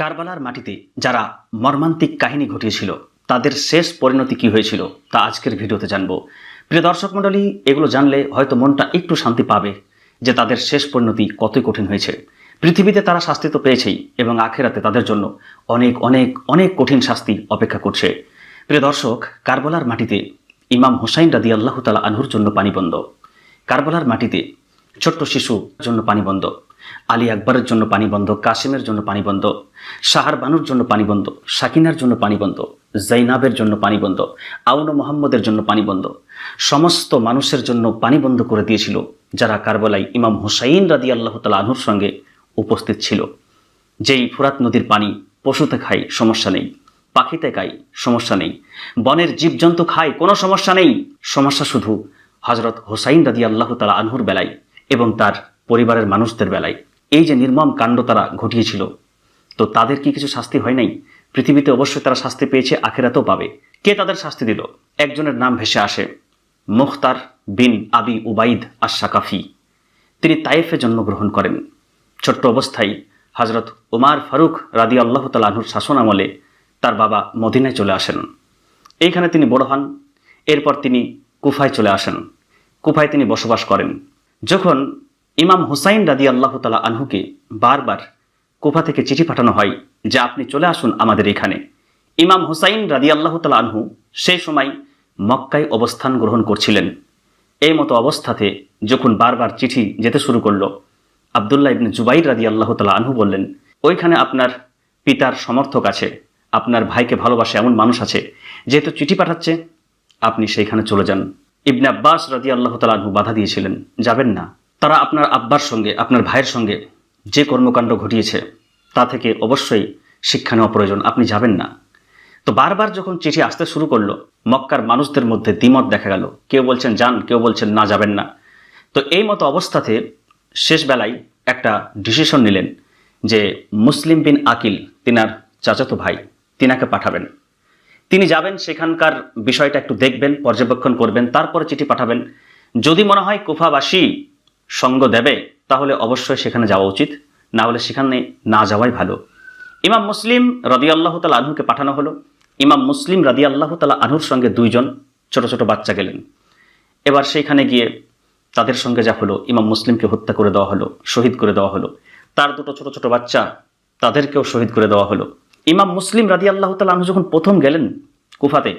কারবালার মাটিতে যারা মর্মান্তিক কাহিনী ঘটিয়েছিল, তাদের শেষ পরিণতি কি হয়েছিল তা আজকের ভিডিওতে জানব। প্রিয় দর্শক মণ্ডলী, এগুলো জানলে হয়তো মনটা একটু শান্তি পাবে যে তাদের শেষ পরিণতি কতই কঠিন হয়েছে। পৃথিবীতে তারা শাস্তি তো পেয়েছেই এবং আখেরাতে তাদের জন্য অনেক অনেক অনেক কঠিন শাস্তি অপেক্ষা করছে। প্রিয় দর্শক, কারবালার মাটিতে ইমাম হুসাইন রাদি আল্লাহ তালা আনহুর জন্য পানি বন্ধ। কারবালার মাটিতে ছোট্ট শিশুর জন্য পানি বন্ধ। আলী আকবরের জন্য পানি বন্ধ, কাসিমের জন্য পানি বন্ধ, শাহার বানুর জন্য পানি বন্ধ, সাকিনার জন্য পানি বন্ধ জাইনাবের জন্য পানি বন্ধ, আউন মোহাম্মদের জন্য পানি বন্ধ, সমস্ত মানুষের জন্য পানি বন্ধ করে দিয়েছিল, যারা কারবালায় ইমাম হুসাইন রাদি আল্লাহ তালা সঙ্গে উপস্থিত ছিল। যেই ফুরাত নদীর পানি পশুতে খায়, সমস্যা নেই। পাখিতে খায়, সমস্যা নেই। বনের জীবজন্তু খায়, কোনো সমস্যা নেই। সমস্যা শুধু হজরত হোসাইন রাদি আল্লাহ তালা আনহুর বেলায় এবং তার পরিবারের মানুষদের বেলায়। এই যে নির্মম কাণ্ড তারা ঘটিয়েছিল, তো তাদের কি কিছু শাস্তি হয় নাই? পৃথিবীতে অবশ্যই তারা শাস্তি পেয়েছে, আখেরাতেও পাবে। কে তাদের শাস্তি দিল? একজনের নাম ভেসে আসে, মুখতার বিন আবি উবাইদ আশাকাফি তিনি তাইফে জন্মগ্রহণ করেন। ছোট্ট অবস্থায় হজরত উমার ফারুক রাদি আল্লাহ তালাহুর শাসন আমলে তার বাবা মদিনায় চলে আসেন। এইখানে তিনি বড় হন, এরপর তিনি কুফায় চলে আসেন। কুফায় তিনি বসবাস করেন। যখন ইমাম হুসাইন রাদি আল্লাহ তালা আনহুকে বারবার কুফা থেকে চিঠি পাঠানো হয় যে আপনি চলে আসুন আমাদের এখানে। ইমাম হুসাইন রাদি আল্লাহ তালা আনহু সেই সময় মক্কায় অবস্থান গ্রহণ করছিলেন। এই মতো অবস্থাতে যখন বারবার চিঠি যেতে শুরু করল, আবদুল্লাহ ইবনে জুবাইর রাদি আল্লাহ তালা আনহু বললেন, ওইখানে আপনার পিতার সমর্থক আছে, আপনার ভাইকে ভালোবাসে এমন মানুষ আছে যেহেতু চিঠি পাঠাচ্ছে, আপনি সেইখানে চলে যান। ইবনে আব্বাস রাদি আল্লাহ তালা আনহু বাধা দিয়েছিলেন, যাবেন না। তারা আপনার আব্বার সঙ্গে, আপনার ভাইয়ের সঙ্গে যে কর্মকাণ্ড ঘটিয়েছে, তা থেকে অবশ্যই শিক্ষা নেওয়া প্রয়োজন, আপনি যাবেন না। তো বারবার যখন চিঠি আসতে শুরু করল, মক্কার মানুষদের মধ্যে দ্বিমত দেখা গেল। কেউ বলছেন, যান। কেউ বলছেন, না, যাবেন না। তো এই মতো অবস্থাতে শেষ বেলায় একটা ডিসিশন নিলেন যে মুসলিম বিন আকিল, তিনার চাচাতো ভাই, তিনাকে পাঠাবেন। তিনি যাবেন সেখানকার বিষয়টা একটু দেখবেন, পর্যবেক্ষণ করবেন, তারপরে চিঠি পাঠাবেন। যদি মনে হয় কুফাবাসী সঙ্গ দেবে, তাহলে অবশ্যই সেখানে যাওয়া উচিত। না হলে সেখানে না যাওয়াই ভালো। ইমাম মুসলিম রদি আল্লাহ তালা আনহুকে পাঠানো হলো। ইমাম মুসলিম রাদি আল্লাহ তালা আনহুর সঙ্গে দুইজন ছোট ছোট বাচ্চা গেলেন। এবার সেইখানে গিয়ে তাদের সঙ্গে যা হলো, ইমাম মুসলিমকে হত্যা করে দেওয়া হলো, শহীদ করে দেওয়া হলো। তার দুটো ছোট ছোট বাচ্চা তাদেরকেও শহীদ করে দেওয়া হলো। ইমাম মুসলিম রাদি আল্লাহ তালা আনহু যখন প্রথম গেলেন কুফাতে,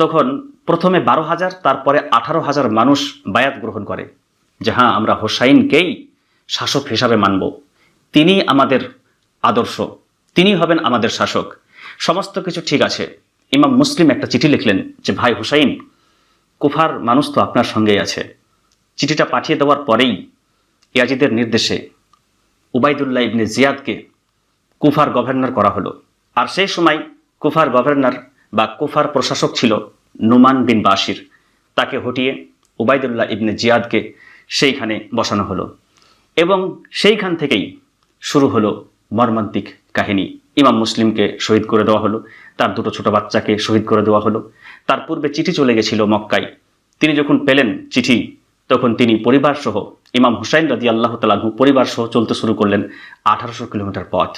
তখন প্রথমে বারো হাজার, তারপরে আঠারো হাজার মানুষ বায়াত গ্রহণ করে। যে হ্যাঁ আমরা হোসাইনকেই শাসক হিসাবে মানব। তিনি আমাদের আদর্শ, তিনি হবেন আমাদের শাসক। সমস্ত কিছু ঠিক আছে। ইমাম মুসলিম একটা চিঠি লিখলেন যে, ভাই হুসাইন, কুফার মানুষ তো আপনার সঙ্গেই আছে। চিঠিটা পাঠিয়ে দেওয়ার পরেই ইয়াজিদের নির্দেশে উবাইদুল্লাহ ইবনে জিয়াদকে কুফার গভর্নর করা হলো। আর সেই সময় কুফার গভর্নর বা কুফার প্রশাসক ছিল নুমান বিন বাসির তাকে হটিয়ে উবাইদুল্লাহ ইবনে জিয়াদকে সেইখানে বসানো হলো। এবং সেইখান থেকেই শুরু হলো মর্মান্তিক কাহিনী। ইমাম মুসলিমকে শহীদ করে দেওয়া হলো, তার দুটো ছোট বাচ্চাকে শহীদ করে দেওয়া হলো। তার পূর্বে চিঠি চলে গেছিল মক্কায়। তিনি যখন পেলেন চিঠি, তখন তিনি পরিবার সহ ইমাম হুসাইন রাজি আল্লাহ তালাহু পরিবার সহ চলতে শুরু করলেন আঠারোশো কিলোমিটার পথ।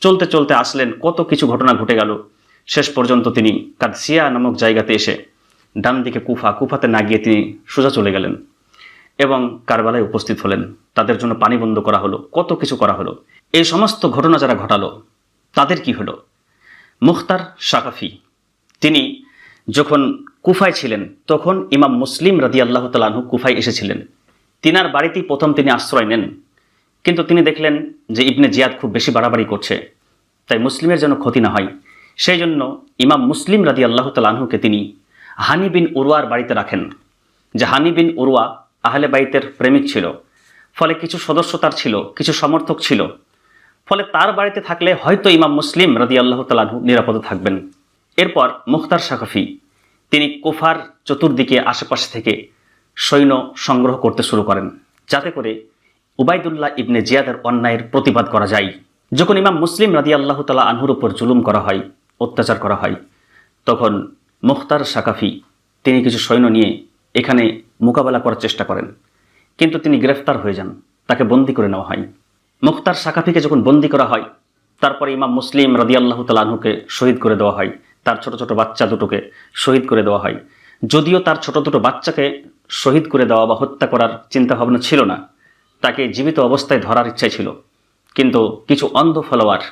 চলতে চলতে আসলেন, কত কিছু ঘটনা ঘটে গেল। শেষ পর্যন্ত তিনি কাদসিয়া নামক জায়গাতে এসে ডান দিকে কুফা, কুফাতে না গিয়ে তিনি সোজা চলে গেলেন। এবং কারবালায় উপস্থিত হলেন। তাদের জন্য পানি বন্ধ করা হলো, কত কিছু করা হলো। এই সমস্ত ঘটনা যারা ঘটালো, তাদের কি হলো? মুখতার সাকাফি তিনি যখন কুফায় ছিলেন, তখন ইমাম মুসলিম রাদি আল্লাহ তালাহু কুফায় এসেছিলেন। তিনার বাড়িতেই প্রথম তিনি আশ্রয় নেন। কিন্তু তিনি দেখলেন যে ইবনে জিয়াদ খুব বেশি বাড়াবাড়ি করছে, তাই মুসলিমের যেন ক্ষতি না হয়। সেই জন্য ইমাম মুসলিম রাদি আল্লাহ তালাহুকে তিনি হানি বিন উরওয়ার বাড়িতে রাখেন, যে হানি বিন উরওয়া আহলে বাইতের প্রেমিক ছিল। ফলে কিছু সদস্য তার ছিল, কিছু সমর্থক ছিল। ফলে তার বাড়িতে থাকলে হয়তো ইমাম মুসলিম রাদি আল্লাহ তালাহু নিরাপদে থাকবেন। এরপর মুখতার সাকাফি, তিনি কুফার চতুর্দিকে আশেপাশে থেকে সৈন্য সংগ্রহ করতে শুরু করেন, যাতে করে উবাইদুল্লাহ ইবনে জিয়াদের অন্যায়ের প্রতিবাদ করা যায়। যখন ইমাম মুসলিম রাদি আল্লাহ তালা আনহুর উপর জুলুম করা হয়, অত্যাচার করা হয়, তখন মুখতার সাকাফি, তিনি কিছু সৈন্য নিয়ে এখানে মোকাবেলা করার চেষ্টা করেন। কিন্তু তিনি গ্রেফতার হয়ে যান। তাকে বন্দি করে নেওয়া হয়। মুখতার সাকাফিকে যখন বন্দি করা হয়, তারপরে ইমাম মুসলিম রাদি আল্লাহ তালাহুকে শহীদ করে দেওয়া হয়। তার ছোট ছোট বাচ্চা দুটোকে শহীদ করে দেওয়া হয়। যদিও তার ছোট দুটো বাচ্চাকে শহীদ করে দেওয়া বা হত্যা করার চিন্তাভাবনা ছিল না, তাকে জীবিত অবস্থায় ধরার ইচ্ছাই ছিল। কিন্তু কিছু অন্ধ ফলোয়ার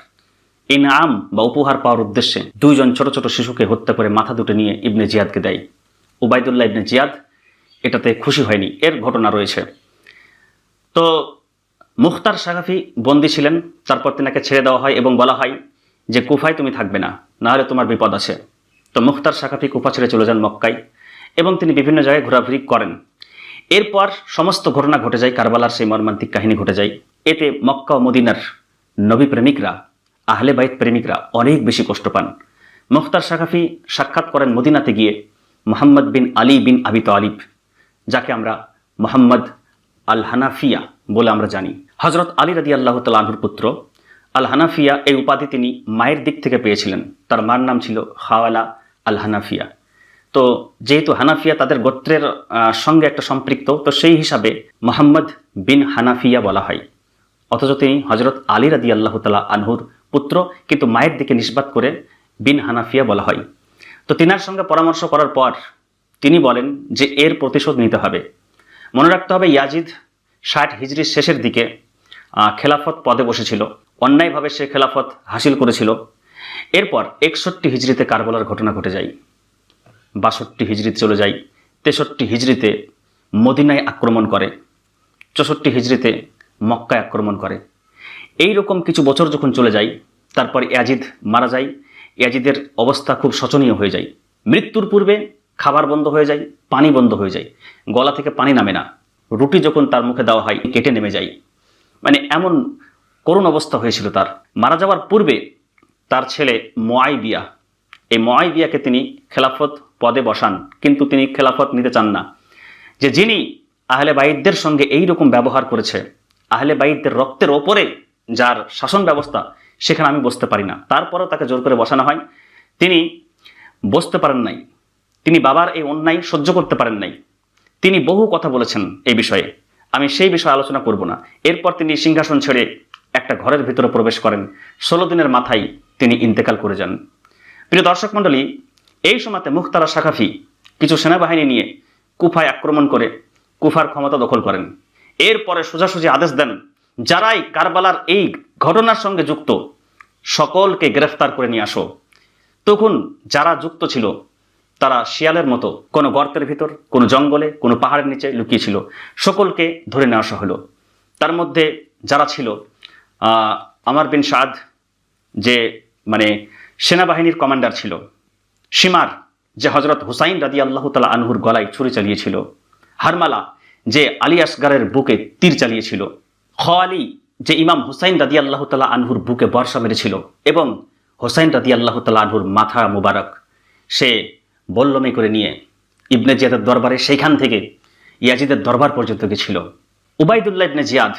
ইনাম বা উপহার পাওয়ার উদ্দেশ্যে দুইজন ছোট ছোট শিশুকে হত্যা করে মাথা দুটো নিয়ে ইবনে জিয়াদকে দেয়। উবাইদুল্লাহ ইবনে জিয়াদ এটাতে খুশি হয়নি। এর ঘটনা রয়েছে। তো মুখতার সাগাফি বন্দী ছিলেন, তারপর তিনাকে ছেড়ে দেওয়া হয় এবং বলা হয় যে, কুফায় তুমি থাকবে না, নাহলে তোমার বিপদ আছে। তো মুখতার সাকাফি কুফা ছেড়ে চলে যান মক্কায় এবং তিনি বিভিন্ন জায়গায় ঘোরাঘুরি করেন। এরপর সমস্ত ঘটনা ঘটে যায়, কারবালার সেই মর্মান্তিক কাহিনী ঘটে যায়। এতে মক্কা ও মদিনার নবী প্রেমিকরা, আহলে বাইত প্রেমিকরা অনেক বেশি কষ্ট পান। মুখতার সাকাফি সাক্ষাৎ করেন মদিনাতে গিয়ে, মোহাম্মদ বিন আলী বিন আবি তালিব। যাকে আমরা মোহাম্মদ আল হানাফিয়া বলে আমরা জানি। হজরত আলী রাদি আল্লাহ তালাহুর পুত্র আল হানাফিয়া এই উপাধি তিনি মায়ের দিক থেকে পেয়েছিলেন। তার মার নাম ছিল হাওয়ালা আল হানাফিয়া তো যেহেতু হানাফিয়া তাদের গোত্রের সঙ্গে একটা সম্পৃক্ত, তো সেই হিসাবে মোহাম্মদ বিন হানাফিয়া বলা হয়। অথচ তিনি হজরত আলী রাদি আল্লাহ তালা আনহুর পুত্র, কিন্তু মায়ের দিকে নিষ্পাত করে বিন হানাফিয়া বলা হয়। তো তিনার সঙ্গে পরামর্শ করার পর তিনি বলেন যে এর প্রতিশোধ নিতে হবে। মনে রাখতে হবে ইয়াজিদ ষাট হিজড়ির শেষের দিকে খেলাফত পদে বসেছিল। অন্যায়ভাবে সে খেলাফত হাসিল করেছিল। এরপর একষট্টি হিজড়িতে কারবলার ঘটনা ঘটে যায়। বাষট্টি হিজড়িতে চলে যায়। তেষট্টি হিজড়িতে মদিনায় আক্রমণ করে। চৌষট্টি হিজড়িতে মক্কায় আক্রমণ করে। এই রকম কিছু বছর যখন চলে যায়, তারপর ইয়াজিদ মারা যায়। ইয়াজিদের অবস্থা খুব শোচনীয় হয়ে যায়। মৃত্যুর পূর্বে খাবার বন্ধ হয়ে যায়, পানি বন্ধ হয়ে যায়, গলা থেকে পানি নামে না। রুটি যখন তার মুখে দেওয়া হয়, কেটে নেমে যায়। মানে এমন করুণ অবস্থা হয়েছিল তার। মারা যাওয়ার পূর্বে তার ছেলে মোয়াই বিয়া এই মোয়াই বিয়াকে তিনি খেলাফত পদে বসান, কিন্তু তিনি খেলাফত নিতে চান না। যে যিনি আহলে বাইদদের সঙ্গে এই রকম ব্যবহার করেছে, আহলে বাইদদের রক্তের ওপরে যার শাসন ব্যবস্থা, সেখানে আমি বসতে পারি না। তারপরেও তাকে জোর করে বসানো হয়। তিনি বসতে পারেন নাই। তিনি বাবার এই অন্যায় সহ্য করতে পারেন নাই। তিনি বহু কথা বলেছেন এই বিষয়ে। আমি সেই বিষয়ে আলোচনা করব না। এরপর তিনি সিংহাসন ছেড়ে একটা ঘরের ভিতরে প্রবেশ করেন। ষোলো দিনের মাথায় তিনি ইন্তেকাল করে যান। প্রিয় দর্শক মণ্ডলী, এই সময়তে মুখতারা সাকাফি কিছু সেনাবাহিনী নিয়ে কুফায় আক্রমণ করে কুফার ক্ষমতা দখল করেন। এরপরে সোজাসুজি আদেশ দেন, যারাই কারবালার এই ঘটনার সঙ্গে যুক্ত, সকলকে গ্রেফতার করে নিয়ে আসো। তখন যারা যুক্ত ছিল তারা শিয়ালের মতো কোনো গর্তের ভিতর, কোনো জঙ্গলে, কোনো পাহাড়ের নিচে লুকিয়েছিল। সকলকে ধরে নেওয়া আসা হলো। তার মধ্যে যারা ছিল আমার বিন সাদ, যে মানে সেনাবাহিনীর কমান্ডার ছিল, সীমার যে হজরত হুসাইন রাদি আল্লাহ তালা আনহুর গলায় ছুরি চালিয়েছিল, হারমালা যে আলী আসগারের বুকে তীর চালিয়েছিল, খোয়ালি যে ইমাম হুসাইন রাদি আল্লাহ তালা আনহুর বুকে বর্ষা মেরেছিল এবং হোসাইন রাদি আল্লাহ তালা আনহুর মাথা মুবারক সে বল্লমে করে নিয়ে ইবনে জিয়াদের দরবারে সেইখান থেকে ইয়াজিদের দরবার পর্যন্ত গেছিল। উবাইদুল্লাহ ইবনে জিয়াদ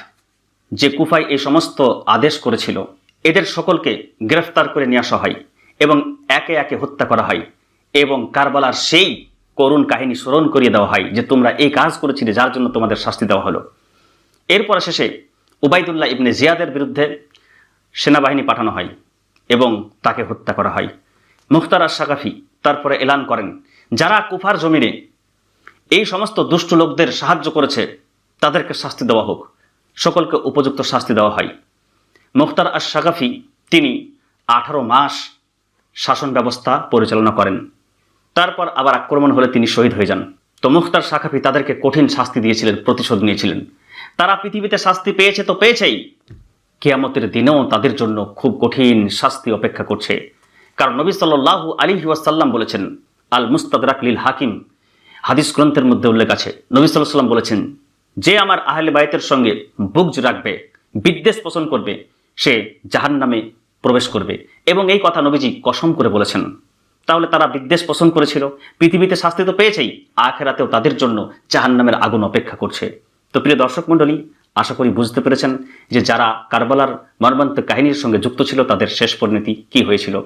যে কুফায় এই সমস্ত আদেশ করেছিল, এদের সকলকে গ্রেফতার করে নিয়ে আসা হয় এবং একে একে হত্যা করা হয় এবং কারবালার সেই করুণ কাহিনী স্মরণ করিয়ে দেওয়া হয় যে তোমরা এই কাজ করেছিলে যার জন্য তোমাদের শাস্তি দেওয়া হলো। এরপর শেষে উবাইদুল্লাহ ইবনে জিয়াদের বিরুদ্ধে সেনাবাহিনী পাঠানো হয় এবং তাকে হত্যা করা হয়। মুখতার আশ সাকাফি তারপরে এলান করেন। যারা কুফার জমিনে এই সমস্ত দুষ্ট লোকদের সাহায্য করেছে, তাদেরকে শাস্তি দেওয়া হোক। সকলকে উপযুক্ত শাস্তি দেওয়া হয়। মুখতার আশ সাকাফি তিনি আঠারো মাস শাসন ব্যবস্থা পরিচালনা করেন। তারপর আবার আক্রমণ হলে তিনি শহীদ হয়ে যান। তো মুখতার সাকাফি তাদেরকে কঠিন শাস্তি দিয়েছিলেন, প্রতিশোধ নিয়েছিলেন। তারা পৃথিবীতে শাস্তি পেয়েছে তো পেয়েছেই। কেয়ামতের দিনেও তাদের জন্য খুব কঠিন শাস্তি অপেক্ষা করছে। কারণ নবী সাল্লাহ আলী ওয়াসাল্লাম বলেছেন, আল মুস্তাদরাক লিল হাকিম। হাদিস গ্রন্থের মধ্যে উল্লেখ আছে। নবী সাল্লাহ সাল্লাম বলেছেন, যে আমার আহলে বায়তের সঙ্গে বুকজ রাখবে, বিদ্বেষ পোষণ করবে, সে জাহান নামে প্রবেশ করবে। এবং এই কথা নবীজি কসম করে বলেছেন। তাহলে তারা বিদ্বেষ পোষণ করেছিল, পৃথিবীতে শাস্তি তো পেয়েছেই, আখেরাতেও তাদের জন্য জাহান্নামের আগুন অপেক্ষা করছে। তো প্রিয় দর্শক মণ্ডলী, আশা করি বুঝতে পেরেছেন যে যারা কারবালার মর্মান্তিক কাহিনীর সঙ্গে যুক্ত ছিল, তাদের শেষ পরিণতি কি হয়েছিল?